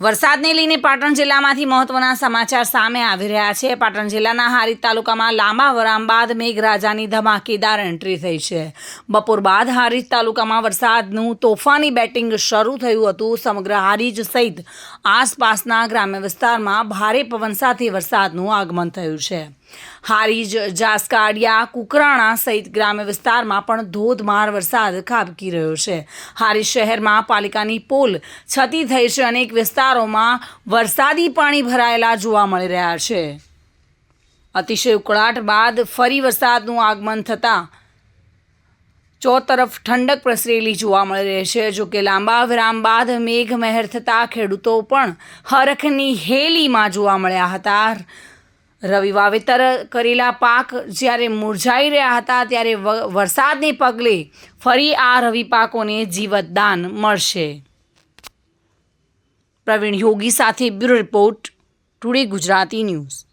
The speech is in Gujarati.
વરસાદને લઈને પાટણ જિલ્લામાંથી મહત્વના સમાચાર સામે આવી રહ્યા છે. પાટણ જિલ્લાના હારીજ તાલુકામાં લાંબા વરામ બાદ મેઘરાજાની ધમાકેદાર એન્ટ્રી થઈ છે. બપોર બાદ હારીજ તાલુકામાં વરસાદનું તોફાની બેટિંગ શરૂ થયું હતું. સમગ્ર હારીજ સહિત આસપાસના ગ્રામ્ય વિસ્તારમાં ભારે પવન સાથે વરસાદનું આગમન થયું છે. હારીજ જાસકાડિયા કુકરાણા સહિત ગ્રામ્ય વિસ્તારમાં પણ ધોધમાર વરસાદ ખાબકી રહ્યો છે. હારીજ શહેરમાં પાલિકાની પોલ છતી થઈ છે. અનેક વિસ્તારોમાં વરસાદી પાણી ભરાયેલા જોવા મળી રહ્યા છે. અતિશય ઉકળાટ બાદ ફરી વરસાદનું આગમન થતાં ચોતરફ ઠંડક પ્રસરેલી જોવા મળી રહી છે. જો કે લાંબા વિરામ બાદ મેઘ મહેર થતાં ખેડૂતો પણ હરખની હેલીમાં જોવા મળ્યા હતા. રવિ વાવેતર કરેલા પાક જ્યારે મુરઝાઈ રહ્યા હતા ત્યારે વરસાદને પગલે ફરી આ રવિ પાકોને જીવતદાન મળશે. પ્રવીણ યોગી સાથે bureau report today Gujarati news.